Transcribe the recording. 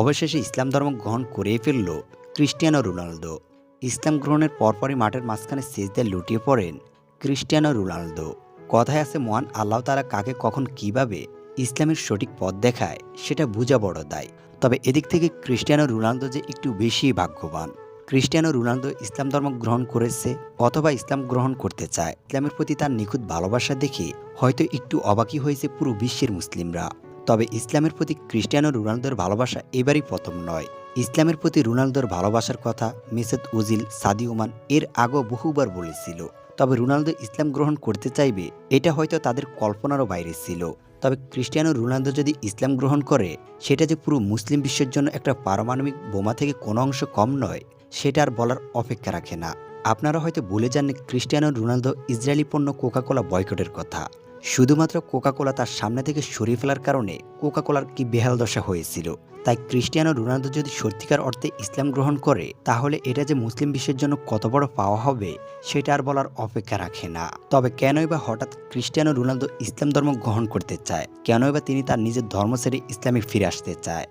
অবশেষে ইসলাম ধর্ম গ্রহণ করে ফেলল ক্রিস্টিয়ানো রোনালদো। ইসলাম গ্রহণের পরপরই মাঠের মাঝখানে সেজদায় লুটিয়ে পড়েন ক্রিস্টিয়ানো রোনালদো। কথায় আছে, মহান আল্লাহ তারা কাকে কখন কীভাবে ইসলামের সঠিক পথ দেখায়, সেটা বোঝা বড় দায়। তবে এদিক থেকে ক্রিস্টিয়ানো রোনালদো যে একটু বেশি ভাগ্যবান। ক্রিস্টিয়ানো রোনালদো ইসলাম ধর্ম গ্রহণ করেছে অথবা ইসলাম গ্রহণ করতে চায়। ইসলামের প্রতি তার নিখুঁত ভালোবাসা দেখে হয়তো একটু অবাকই হয়েছে পুরো বিশ্বের মুসলিমরা। তবে ইসলামের প্রতি ক্রিস্টিয়ানো রোনালদোর ভালোবাসা এবারই প্রথম নয়। ইসলামের প্রতি রোনালদোর ভালোবাসার কথা মেসেদ উজিল সাদি ওমান এর আগেও বহুবার বলেছিল। তবে রোনালদো ইসলাম গ্রহণ করতে চাইবে, এটা হয়তো তাদের কল্পনারও বাইরে ছিল। তবে ক্রিস্টিয়ানো রোনালদো যদি ইসলাম গ্রহণ করে, সেটা যে পুরো মুসলিম বিশ্বের জন্য একটা পারমাণবিক বোমা থেকে কোনো অংশ কম নয়, সেটা আর বলার অপেক্ষা রাখে না। আপনারা হয়তো ভুলে যান ক্রিস্টিয়ানো রোনালদো ইসরায়েলি পণ্য কোকাকোলা বয়কটের কথা। শুধুমাত্র কোকাকোলা তার সামনে থেকে সরিয়ে ফেলার কারণে কোকাকোলার কি বেহাল দশা হয়েছিল। তাই ক্রিস্টিয়ানো রোনালদো যদি সত্যিকার অর্থে ইসলাম গ্রহণ করে, তাহলে এটা যে মুসলিম বিশ্বের জন্য কত বড় পাওয়া হবে, সেটা আর বলার অপেক্ষা রাখে না। তবে কেনই বা হঠাৎ ক্রিস্টিয়ানো রোনালদো ইসলাম ধর্ম গ্রহণ করতে চায়? কেনই বা তিনি তার নিজের ধর্ম ছেড়ে ইসলামে ফিরে আসতে চায়?